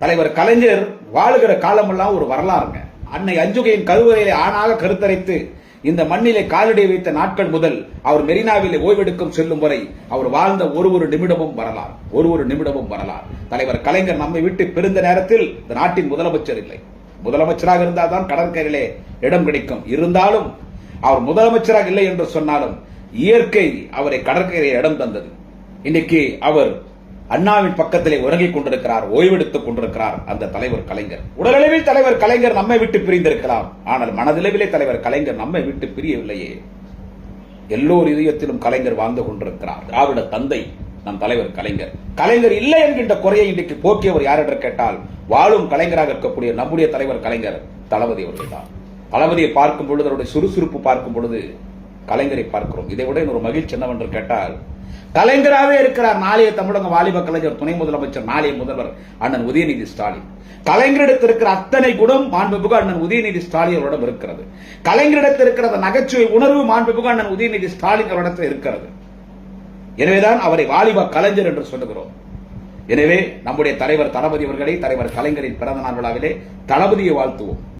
தலைவர் கலைஞர் வாழுகிற காலமெல்லாம் ஒரு வரலாறுங்க. அன்னை அஞ்சுகையின் கருவறையிலே ஆணாக கருத்தரைத்து இந்த மண்ணிலே காலடி வைத்த நாட்கள் முதல் அவர் மெரினாவிலே ஓய்வெடுக்கும் செல்லும் வரை அவர் வாழ்ந்த ஒரு ஒரு நிமிடமும் வரலாறு ஒரு ஒரு நிமிடமும் வரலாறு. தலைவர் கலைஞர் நம்மை விட்டு பிரிந்த நேரத்தில் இந்த நாட்டின் முதலமைச்சர் இல்லை. முதலமைச்சராக இருந்தால் தான் கடற்கரையிலே இடம் கிடைக்கும். இருந்தாலும் அவர் முதலமைச்சராக இல்லை என்று சொன்னாலும் இயற்கை அவரை கடற்கரையை இடம் தந்தது. இன்னைக்கு அவர் அண்ணாவின் பக்கத்திலே உறங்கிக் கொண்டிருக்கிறார் ஓய்வெடுத்துக் கொண்டிருக்கிறார் அந்த தலைவர் கலைஞர். உடலளவில் தலைவர் கலைஞர் நம்மை விட்டு பிரிந்திருக்கலாம். ஆனால் மனதளவிலே தலைவர் கலைஞர் நம்மை விட்டு பிரியவில்லையே. எல்லோர் இதயத்திலும் கலைஞர் வாழ்ந்து கொண்டிருக்கிறார். திராவிட தந்தை நம் தலைவர் கலைஞர். கலைஞர் இல்லை என்கின்ற குறையை இன்றைக்கு போக்கியவர் யார் என்று கேட்டால் வாழும் கலைஞராக இருக்கக்கூடிய நம்முடைய தலைவர் கலைஞர் தளபதி அவர்கள்தான். தளபதியை பார்க்கும் பொழுது அவருடைய சுறுசுறுப்பு பார்க்கும் பொழுது கலைஞரை பார்க்கிறோம். இதை விட இன்னொரு மகிழ்ச்சி என்னவென்று கேட்டால் கலைஞராகவே இருக்கிறார் நாளைய தமிழக வாலிப கலைஞர் துணை முதலமைச்சர் நாளைய முதல்வர் அண்ணன் உதயநிதி ஸ்டாலின். கலைஞரிடத்தில் இருக்கிற அத்தனை குணம் மாண்புமிகு அண்ணன் உதயநிதி ஸ்டாலின் அவரிடம் இருக்கிறது. கலைஞரிடத்தில் இருக்கிற நகைச்சுவை உணர்வு மாண்புமிகு அண்ணன் உதயநிதி ஸ்டாலின் அவரிடத்தில் இருக்கிறது. எனவேதான் அவரை வாலிப கலைஞர் என்று சொல்லுகிறோம். எனவே நம்முடைய தலைவர் தளபதி அவர்களை தலைவர் கலைஞரின் பிறந்த நாள் விழாவிலே தளபதியை வாழ்த்துவோம்.